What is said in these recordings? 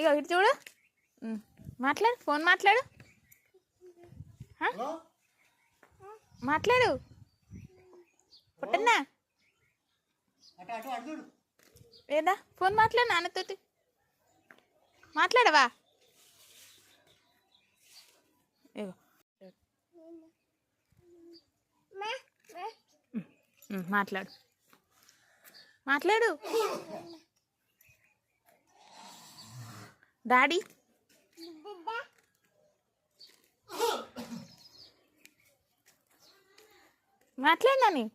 ఇగో ఇటు చూడు. మాట్లాడు ఫోన్ మాట్లాడు? మాట్లాడు. పుట్టన్నా ఏదా? ఫోన్ మాట్లాడు నాన్నతోటి. మాట్లాడవా? మాట్లాడు. మాట్లాడు. డాడీ మాట్లాడు నాని.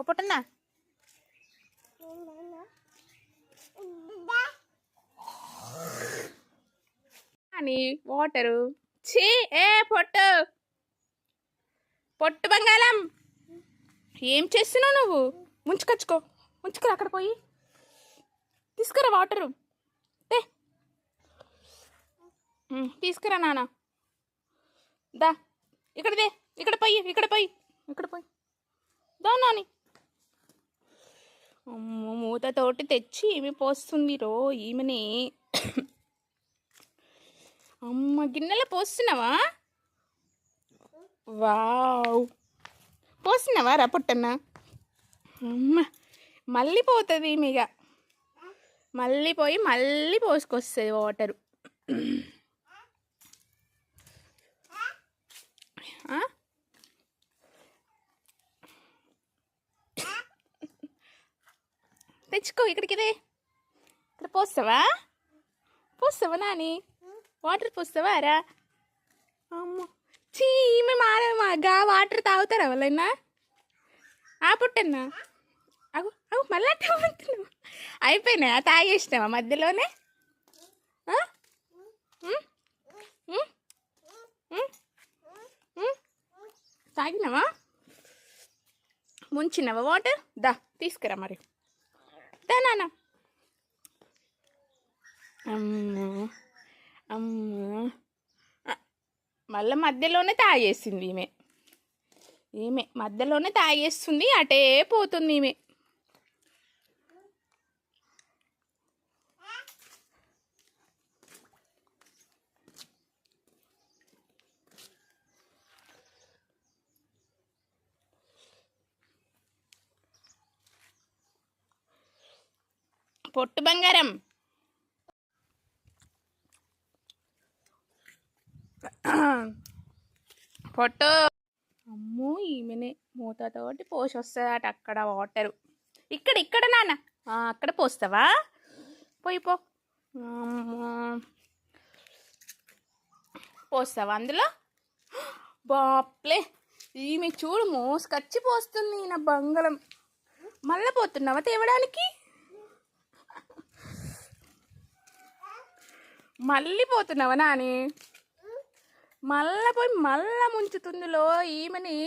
ఓ అని వాటరు. ఛీ ఏ పొట్టు. పొట్టు బంగాళం. ఏం చేస్తున్నావు నువ్వు? ముంచుకొచ్చుకో. ముంచుకురా అక్కడ పోయి. తీసుకురా వాటరు. తీసుకురా నాన్న. దా ఇక్కడ దే ఇక్కడ పోయి ఇక్కడ పోయి. ఇక్కడ పోయి. దా నాని. అమ్మో మూతతోటి తెచ్చి ఈమె పోస్తుంది రో ఈమెని. అమ్మ గిన్నెలో పోస్తున్నావా? వావ్. పోస్తున్నావా రా పుట్టన్న? అమ్మ మళ్ళీ పోతుంది మీగ మళ్ళీ పోయి మళ్ళీ పోసుకొస్తుంది వాటరు ఆ? తెచ్చుకో ఇక్కడికిదే ఇక్కడ పోస్తావా? పోస్తావా నాని? వాటర్ పోస్తావా రా? అమ్మో. చీ ఈమె మారమ్మా గా వాటర్ తాగుతారా వాళ్ళైనా? ఆ పుట్టన్నా. అవు అవు మళ్ళీ అట్టే అయిపోయినాయా? తాగేసినావా మధ్యలోనే? తాగినావా? ముంచినావా వాటర్? దా తీసుకురా మరి. నాన్న. అమ్మో అమ్మో. మళ్ళీ మధ్యలోనే తాగేసింది ఈమె. ఈమె మధ్యలోనే తాగేస్తుంది అటే పోతుంది ఈమె. పొట్టు బంగారం. పొట్టు. అమ్మో ఈమెనే మూతతోటి పోసి వస్తుందట అక్కడ వాటరు. ఇక్కడ ఇక్కడ నాన్న. అక్కడ పోస్తావా? పోయి పో. అమ్మో. పోస్తావా అందులో? బాప్లే ఈమె చూడు మోసుకొచ్చి పోస్తుంది నా బంగారం. మళ్ళీ పోతున్నావా తేవడానికి? మళ్ళీ పోతున్నావా నాని? మళ్ళా పోయి మళ్ళా ముంచుతుందిలో ఈమెని.